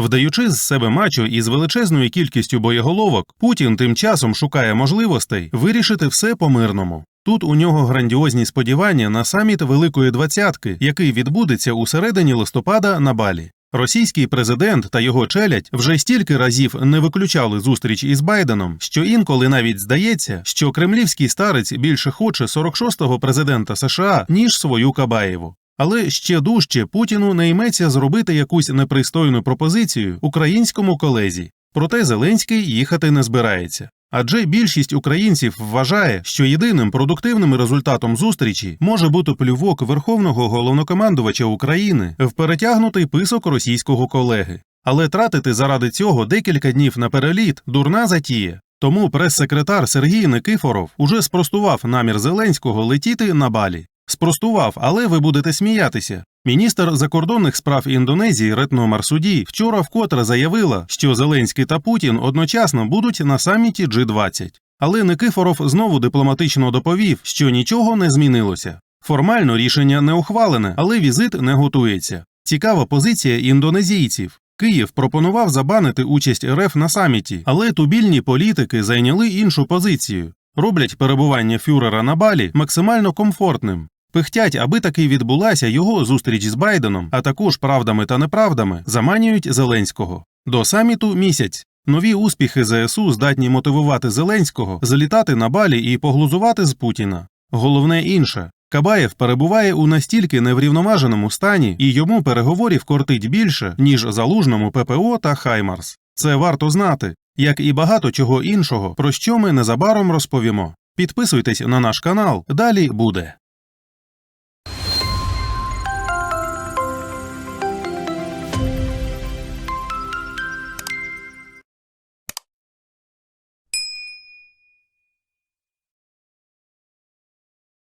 Вдаючи з себе мачо із величезною кількістю боєголовок, Путін тим часом шукає можливостей вирішити все по-мирному. Тут у нього грандіозні сподівання на саміт Великої Двадцятки, який відбудеться у середині листопада на Балі. Російський президент та його челядь вже стільки разів не виключали зустріч із Байденом, що інколи навіть здається, що кремлівський старець більше хоче 46-го президента США, ніж свою Кабаєву. Але ще дужче Путіну не йметься зробити якусь непристойну пропозицію українському колезі. Проте Зеленський їхати не збирається. Адже більшість українців вважає, що єдиним продуктивним результатом зустрічі може бути плювок верховного головнокомандувача України в перетягнутий писок російського колеги. Але тратити заради цього декілька днів на переліт дурна затія. Тому прес-секретар Сергій Никифоров уже спростував намір Зеленського летіти на балі. Спростував, але ви будете сміятися. Міністр закордонних справ Індонезії Ретно Марсуді вчора вкотре заявила, що Зеленський та Путін одночасно будуть на саміті G20. Але Никифоров знову дипломатично доповів, що нічого не змінилося. Формально рішення не ухвалене, але візит не готується. Цікава позиція індонезійців. Київ пропонував забанити участь РФ на саміті, але тубільні політики зайняли іншу позицію. Роблять перебування фюрера на балі максимально комфортним. Пихтять, аби таки відбулася його зустріч з Байденом, а також правдами та неправдами заманюють Зеленського. До саміту місяць. Нові успіхи ЗСУ здатні мотивувати Зеленського залітати на балі і поглузувати з Путіна. Головне інше. Кабаєв перебуває у настільки неврівноваженому стані, і йому переговорів кортить більше, ніж залужному ППО та Хаймарс. Це варто знати, як і багато чого іншого, про що ми незабаром розповімо. Підписуйтесь на наш канал, далі буде.